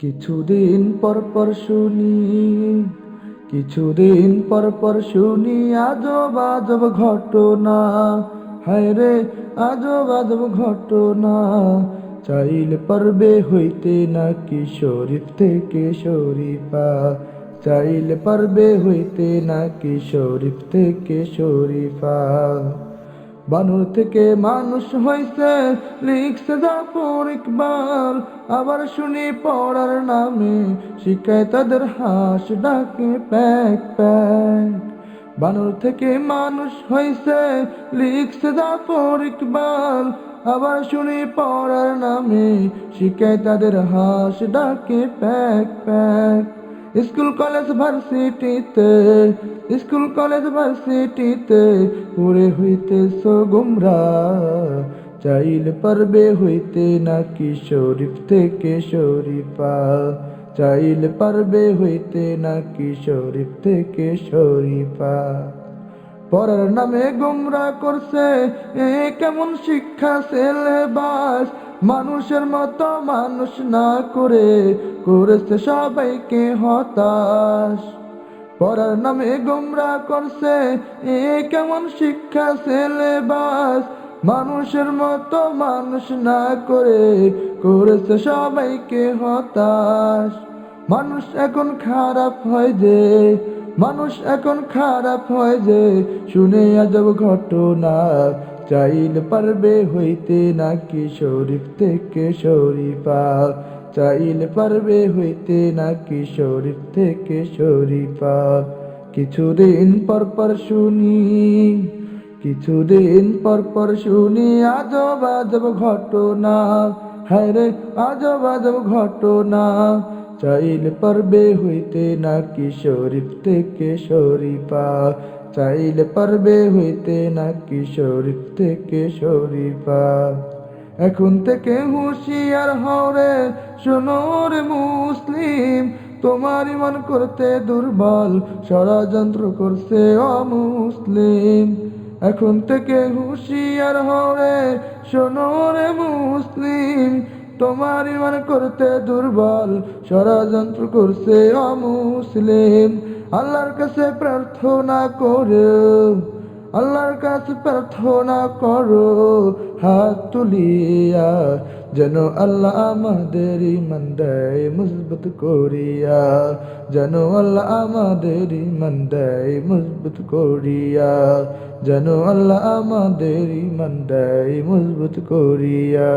কিছুদিন পর পর শুনি, কিছুদিন পর পর শুনি আজব আজব ঘটনা। হায় রে, আজব আজব ঘটনা। চাইলে পারবে হইতে নাকি শরীফ থেকে শরীফা। চাইলে পারবে হইতে নাকি শরীফ থেকে শরীফা। বানর থেকে মানুষ হয়েছে লিখছে জাফর ইকবাল। আবার শুনি পড়ার নামে, শিখায় তাদের হাঁস ডাকে প্যাক প্যাক। বানর থেকে মানুষ হয়েছে লিখছে জাফর ইকবাল। আবার শুনি পড়ার নামে, শিখায় তাদের হাঁস ডাকে প্যাক প্যাক। স্কুল, কলেজ, ভার্সিটিতে, স্কুল, কলেজ, ভার্সিটিতে পড়ে হইতেছ গুমরা। চাইলে পারবে হইতে নাকি শরীফ থেকে শরীফা? চাইলে পারবে হইতে নাকি শরীফ থেকে শরীফা? পড়ার নামে গুমরা করছে, এ কেমন শিক্ষা সিলেবাস? মানুষের মতো মানুষ না করে, করেছে সবাইকে হতাশ। পড়ার নামে গুমরা করছে, এ কেমন শিক্ষা সিলেবাস? মানুষের মতো মানুষ না করে, করেছে সবাইকে হতাশ। মানুষ এখন খারাপ হয় যে, মানুষ এখন খারাপ হয় যে, শুনে আজব ঘটনা। চাইল পারবে হইতে নাকি শরীফ থেকে শরীফা? চাইল পারবে হইতে নাকি শরীফ থেকে শরীফা? কিছুদিন পর পর শুনি, কিছুদিন পর পর শুনি আজব আজব ঘটনা। হ্যাঁ রে আজব আজব ঘটনা। চাইল পারবে হইতে নাকি শরীফ থেকে শরীফা? চাইল পারবে হইতে নাকি শরীফ থেকে শরীফা? এখন থেকে হুঁশিয়ার হরে শোনোর মুসলিম, তোমার ইমান করতে দুর্বল ষড়যন্ত্র করছে অমুসলিম। এখন থেকে হুঁশিয়ার হরে শোনোরে মুসলিম তোমার ইমান করতে দুর্বল, ষড়যন্ত্র করছে অমুসলিম। আল্লাহর কাছে প্রার্থনা করো, আল্লাহর কাছে প্রার্থনা করো, হাত তুলিয়া, যেন আল্লাহ আমাদের ইমান দেয় মজবুত করিয়া, যেন আল্লাহ আমাদের ইমান দেয় মজবুত করিয়া, যেন আল্লাহ আমাদের ইমান দেয় মজবুত করিয়া।